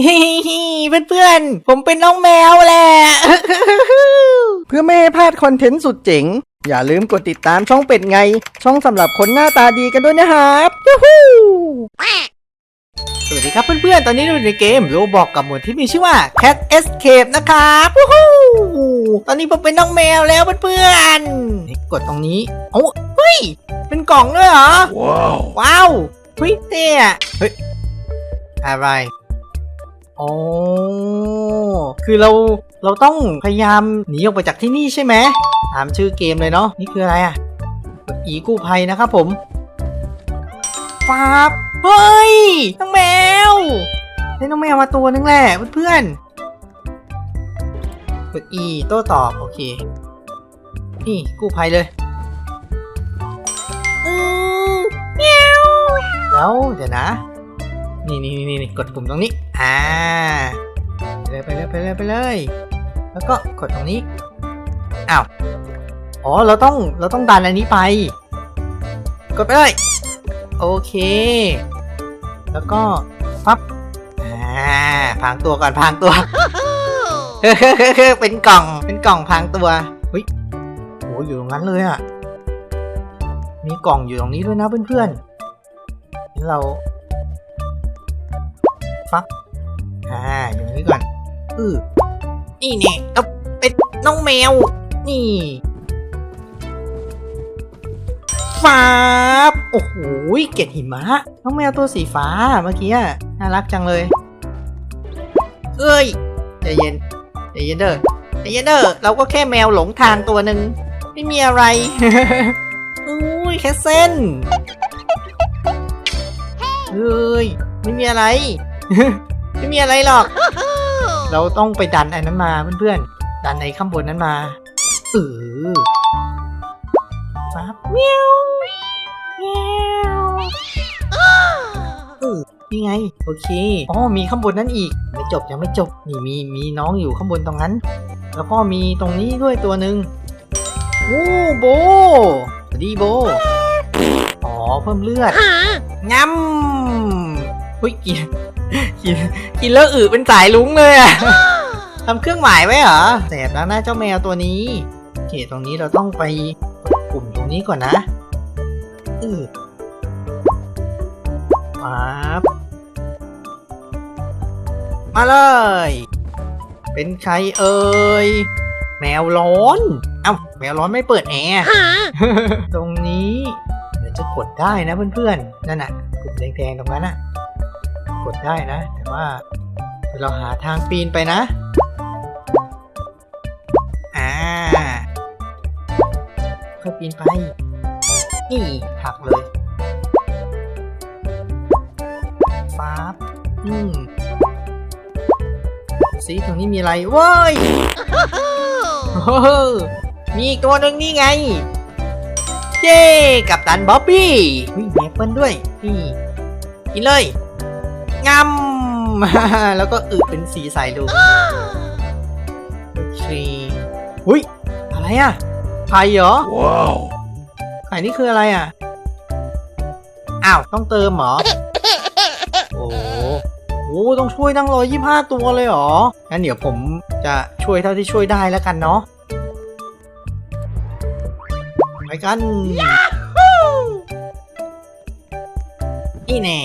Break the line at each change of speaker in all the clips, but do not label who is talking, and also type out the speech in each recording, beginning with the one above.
ฮิฮิเพื่อนๆ ผมเป็นน้องแมวแหละ
เพื่อไม่ให้พลาดคอนเทนต์สุดเจ๋ง อย่าลืมกดติดตามช่องเป็ดไง ช่องสำหรับคนหน้าตาดีกันด้วยนะครับยูฮู
สวัสดีครับเพื่อนๆ ตอนนี้เราอยู่ในเกมโรบอกกับหมวดที่มีชื่อว่า Cat Escape นะครับวู้ฮู้ตอนนี้ผมเป็นน้องแมวแล้วเพื่อนๆนี่กดตรงนี้โอ้าเฮ้ย เป็นกล่องด้วยเหรอ
ว้าว
ว้าวเฮ้ยเท่อะเฮ้ยอะไร โอ้คือเราเราต้องพยายามหนีออกไปจากที่นี่ใช่ไหมตามชื่อเกมเลยเนาะนี่คืออะไรอะกดอีกู้ภัยนะครับผมฟ้าบเฮ้ยน้องแมวได้น้องแมวมาตัวนึงแหละเพื่อนๆกดอีโต้ตอบโอเค นี่กู้ภัยเลยอืมเมียวแล้วเดี๋ยวนะ นี่นี่นี่นกดปุ่มตรงนี้ อ่า ไปเลยไปเลยไปเลยไปเลย แล้วก็กดตรงนี้ อ้าว อ๋อ เราต้อง เราต้องดันอันนี้ไป กดไปเลย โอเค แล้วก็ปั๊บ อ่าพรางตัวก่อนพรางตัวเป็นกล่อง เป็นกล่องพรางตัวเฮ้ยโหอยู่ตรงนั้นเลยอะ มีกล่องอยู่ตรงนี้ด้วยนะเพื่อนๆเรา ฟักอ่าอยู่ตรงนี้ก่อนอือนี่เนี่ยเอาเป็นน้องแมว นี่ฟ้าบโอ้โหเกล็ดหิมะ น้องแมวตัวสีฟ้าเมื่อกี้น่ารักจังเลย เอ้ยใจเย็นใจเย็นเด้อใจเย็นเด้อเราก็แค่แมวหลงทางตัวหนึ่งไม่มีอะไรอุ้ยแค่เส้นเฮ้ย ไม่มีอะไร ไม่มีอะไรหรอก เราต้องไปดันไอ้นั้นมาเพื่อนๆ ดันไอ้ข้างบนนั้นมาเออฟับเมียวเมียวเออนี่ไง โอเค อ๋อ มีข้างบนนั้นอีก ไม่จบยังไม่จบ นี่มีมีน้องอยู่ข้างบนตรงนั้น แล้วก็มีตรงนี้ด้วยตัวหนึ่งโอ้โบสวัสดีโบ อ๋อ เพิ่มเลือดงำ หุ้ยกินกินกินแล้วอึเป็นสายลุ้งเลยอะทำเครื่องหมายไว้เหรอแสบแล้วนะเจ้าแมวตัวนี้โอเคตรงนี้เราต้องไปกดปุ่มตรงนี้ก่อนนะอือปั๊บมาเลย เป็นใครเอ่ย แมวร้อน เอ้า แมวร้อนไม่เปิดแอร์ ตรงนี้ เดี๋ยวจะกดได้นะเพื่อนๆ นั่นน่ะปุ่มแดงๆตรงนั้นน่ะก ดได้นะ แต่ว่าเราหาทางปีนไปนะ อ่าค่อยปีนไป นี่ผลักเลยฟ้าอืมสิตรงนี้มีอะไรเว้ยโอ้โหมีอีกตัวหนึ่งนี่ไง เย้กับตันบ๊อบบี้มีแอปเปิลด้วย นี่ กินเลย งำ แล้วก็อึเป็นสีใสดูโอเคหุ้ย อะไรอะไข่เหรอ
ว้าว
ไข่นี่คืออะไรอะ อ้าว ต้องเติมเหรอ โอ้โหโอ้ต้องช่วยตั้งร้อยยี่ห้าตัวเลยเหรอ งั้นเดี๋ยวผมจะช่วยเท่าที่ช่วยได้แล้วกันเนาะ ไปกัน นี่แน่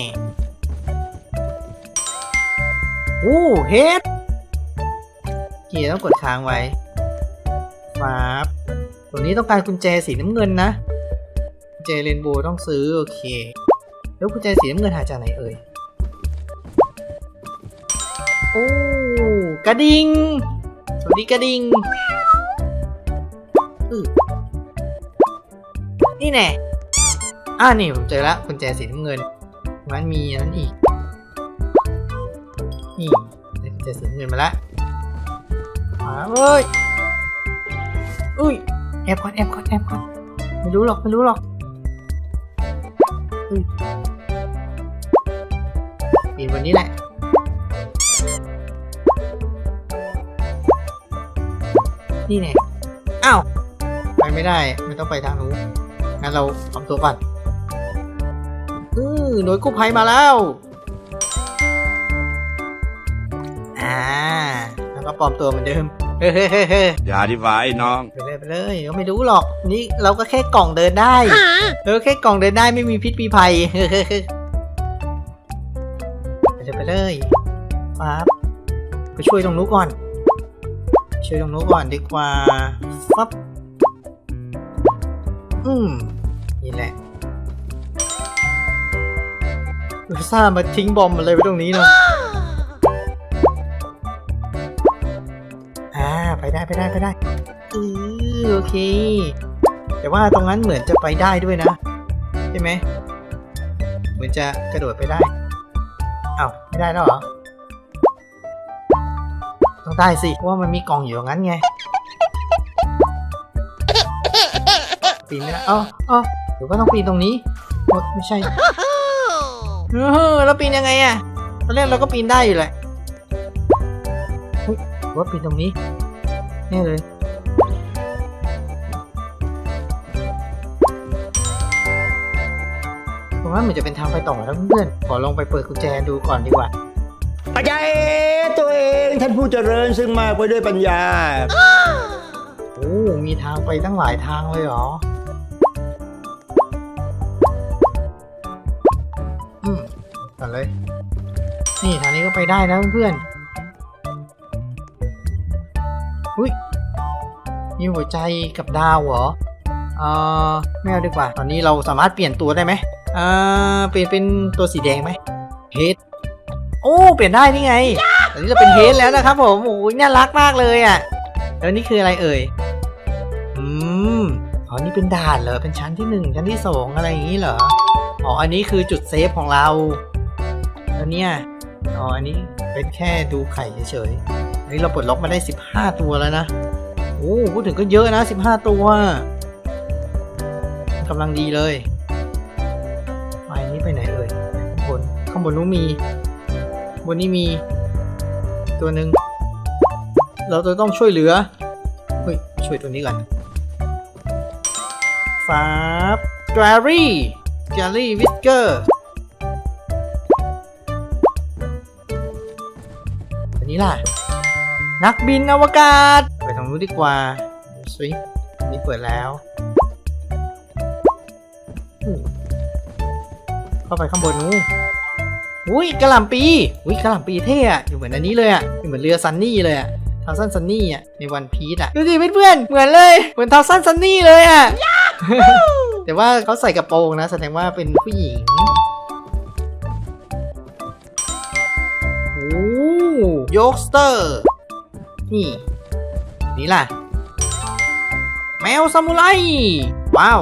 โอ้เฮ็ดเกียร์ต้องกดค้างไว้ฟ้าบตรงนี้ต้องการกุญแจสีน้ำเงินนะกุญแจเรนโบว์ต้องซื้อ โอเค แล้วกุญแจสีน้ำเงินหาจากไหนเอ่ย โอ้กระดิ่งสวัสดีกระดิ่งนี่แน่อ่านี่ผมเจอแล้วกุญแจสีน้ำเงิน มันมีอันนั้นอีก ได้กุญแจสีน้ำเงินมาแล้วมาเว้ยอุ้ยแอบก่อนแอบก่อนแอบก่อนไม่รู้หรอกไม่รู้หรอกอุ้ยปีนวันนี้แหละนี่แน่อ้าวไปไม่ได้ไม่ต้องไปทางนู้นงั้นเราทำตัวก่อนอือหน่วยกู้ภัยมาแล้ว อ่า แล้วก็ปลอมตัวเหมือนเดิม เฮ้ยเฮ้ยเฮ้ยเฮ้ย
อย่าดีฟ้าไอ้น้อง
ไปเลยไปเลยก็ไม่รู้หรอก นี่เราก็แค่กล่องเดินได้ เออแค่กล่องเดินได้ไม่มีพิษมีภัยเฮ้ยเฮ้ยเฮ้ยไปเลยไปเลยปั๊บไปช่วยตรงนู้นก่อน ช่วยตรงนู้นก่อนดีกว่าปั๊บอืมนี่แหละอุตส่าห์มาทิ้งบอมอะไรไว้ตรงนี้เนาะ ไปได้ไปได้ไปได้อือโอเค แต่ว่าตรงนั้นเหมือนจะไปได้ด้วยนะ ใช่ไหมเหมือนจะกระโดดไปได้อ้าวไม่ได้แล้วเหรอ ต้องได้สิเพราะว่ามันมีกล่องอยู่ตรงนั้นไงปีนไม่ได้เอ้าเอ้าหรือว่าต้องปีนตรงนี้โอ๊ยไม่ใช่เออแล้วปีนยังไงอะตอนแรกเราก็ปีนได้อยู่แหละเฮ้ยหรือว่าปีนตรงนี้ แน่เลยผมว่ามันจะเป็นทางไปต่อแล้วเพื่อนๆขอลองไปเปิดกุญแจดูก่อนดีกว่า
อาจารย์ตัวเองท่านผู้เจริญซึ่งมากไปด้วยปัญญา
โอ้มีทางไปตั้งหลายทางเลยเหรออืมก่อนเลย นี่ทางนี้ก็ไปได้นะเพื่อน อุ้ยมีหัวใจกับดาวเหรอเอ่อไม่เอาดีกว่า ตอนนี้เราสามารถเปลี่ยนตัวได้ไหมเอ่อเปลี่ยนเป็นตัวสีแดงไหมเฮดโอ้เปลี่ยนได้นี่ไง ตอนนี้เราเป็นเฮดแล้วนะครับผมโอ้ยน่ารักมากเลยอะ แล้วนี่คืออะไรเอ่ย อืมอ๋อนี่เป็นด่านเหรอ เป็นชั้นที่หนึ่งชั้นที่สองอะไรอย่างนี้เหรอ อ๋อ อันนี้คือจุดเซฟของเรา แล้วเนี่ย อ๋อ อันนี้เป็นแค่ดูไข่เฉยๆ นนี้เราปลดล็อกมาได้ 15 ตัวแล้วนะ โอ้พูดถึงก็เยอะนะ 15 ตัวกำลังดีเลยไฟนี้ไปไหนเอ่ยบนข้างบนนู้นมี บนนี้มี ตัวหนึ่งเราจะต้องช่วยเหลือ เฮ้ย ช่วยตัวนี้ก่อนฟาบแกรี่แกรี่วิสเกอร์อันนี้ล่ะ นักบินอวกาศ ไปทางนู้นดีกว่าดูสิอันนี่เปิดแล้วเข้าไปข้างบนนู้นอุ้ยกระหล่ำปีอุ้ยกระหล่ำปีเท่อะอยู่เหมือนอันนี้เลยอะอยู่เหมือนเรือซันนี่เลยอะทาวซันซันนี่อะในวันพีซอะดูสิเพื่อนๆเหมือนเลยเหมือนทาวซันซันนี่เลยอะแต่ว่าเขาใส่กระโปรงนะ แสดงว่าเป็นผู้หญิงโอ้โยกสเตอร์ นี่ นี่ล่ะ แมวซามูไร ว้าว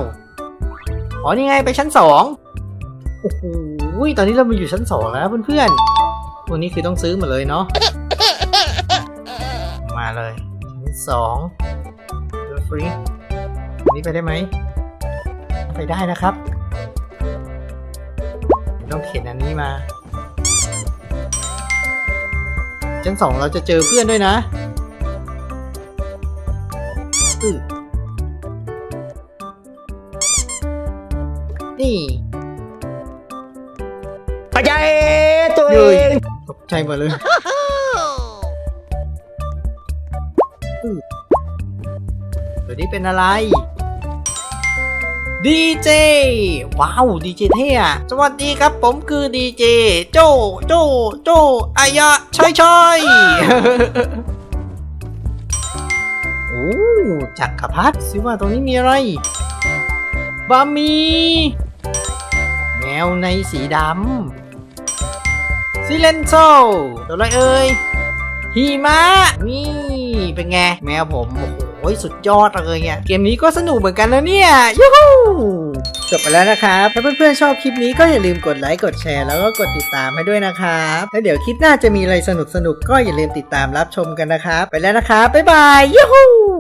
อ๋อนี่ไงไปชั้นสองโอ้โหตอนนี้เรามาอยู่ชั้นสองแล้วเพื่อนๆวันนี้คือต้องซื้อมาเลยเนาะ มาเลยชั้นสองเดฟรีนี้ไปได้ไหม ไปได้นะครับ ต้องเข็นอันนี้มาชั้นสองเราจะเจอเพื่อนด้วยนะ อือนี่
อาจารย์ตัวเอ
เย้ย
ง
ตกใจหมดเลยอือเดี๋ยวนี้เป็นอะไรดีเจว้าวดีเจเท่อะสวัสดีครับผมคือดีเจโจโจโจอายะช่อยช่อยโอ้จักรพรรดิสิว่าตรงนี้มีอะไรบะหมี่แมวในสีดำซิเลนโซตัวอะไรเอ่ยหิมะนี่เป็นไง แมวผม โอ้โหสุดยอดเลยเนี่ยเกมนี้ก็สนุกเหมือนกันนะเนี่ยยูฮู จบไปแล้วนะครับ ถ้าเพื่อนๆชอบคลิปนี้ก็อย่าลืมกดไลค์ กดแชร์แล้วก็กดติดตามให้ด้วยนะครับ แล้วเดี๋ยวคลิปหน้าจะมีอะไรสนุกๆก็อย่าลืมติดตามรับชมกันนะครับ ไปแล้วนะครับ บ๊ายบายยูฮู